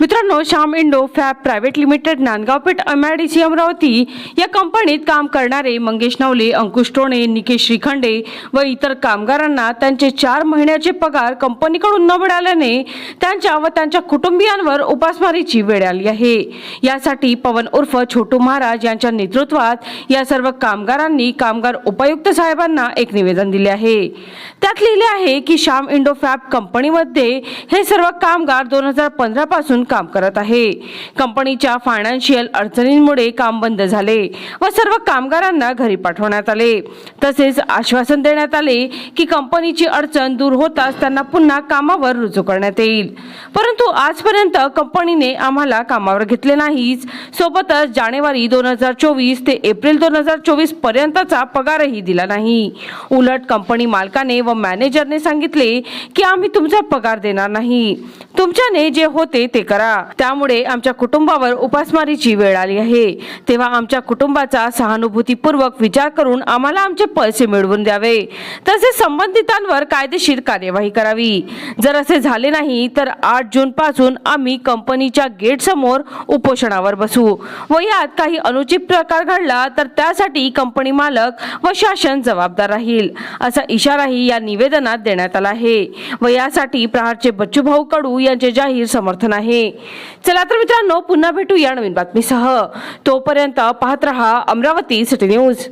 मित्रांनो Shyam Indo Fab private limited Nandgaonpeth M I D C Amravati या कंपनीत काम करणारे मंगेश नवले अंकुश टोणे निकेश श्रीखंडे व इतर कामगारांना त्यांचे चार महिन्याचे पगार कंपनीकडून न मिळाल्याने त्यांच्या व त्यांच्या कुटुंबियांवर उपासमारीची वेळ आली आहे. यासाठी पवन उर्फ छोटू महाराज यांच्या नेतृत्वात या सर्व कामगारांनी कामगार उपायुक्त साहेबांना एक निवेदन दिले आहे. त्यात लिहिले आहे की श्याम इंडो फॅब कंपनीमध्ये हे सर्व कामगार दोन हजार पंधरापासून काम करत आहे. कंपनीच्या फायनान्शियल अडचणींमुळे काम बंद झाले व सर्व कामगारांना घरी पाठवण्यात आले. तसेच आश्वासन देण्यात आले की कंपनीची अडचण दूर होताच त्यांना पुन्हा कामावर रुजू करण्यात येईल. परंतु आजपर्यंत कंपनीने आम्हाला कामावर घेतले नाहीच. सोबतच जानेवारी दोन हजार चोवीस ते एप्रिल दोन हजार चोवीस पर्यंतचा पगारही दिला नाही. उलट कंपनी मालकाने व मॅनेजरने सांगितले की आम्ही तुमचा पगार देणार नाही. तुमच्याने जे होते ते करा. त्यामुळे आमच्या कुटुंबावर उपासमारीची वेळ आली आहे. तेव्हा आमच्या कुटुंबाचा सहानुभूतीपूर्वक विचार करून आम्हाला आमचे पैसे मिळवून द्यावे. तसेच संबंधितांवर कायदेशीर कार्यवाही करावी. जर असे झाले नाही तर आठ जून पासून आम्ही कंपनीच्या गेट समोर उपोषणावर बसू व यात काही अनुचित प्रकार घडला तर त्यासाठी कंपनी मालक व शासन जबाबदार राहील असा इशाराही या निवेदनात देण्यात आला आहे. व यासाठी प्रहारचे बच्चूभाऊ कडू यांचे जाहीर समर्थन आहे. चला तर मित्रांनो पुन्हा भेटू या नवीन बातमीसह. तोपर्यंत पाहत रहा अमरावती सिटी न्यूज.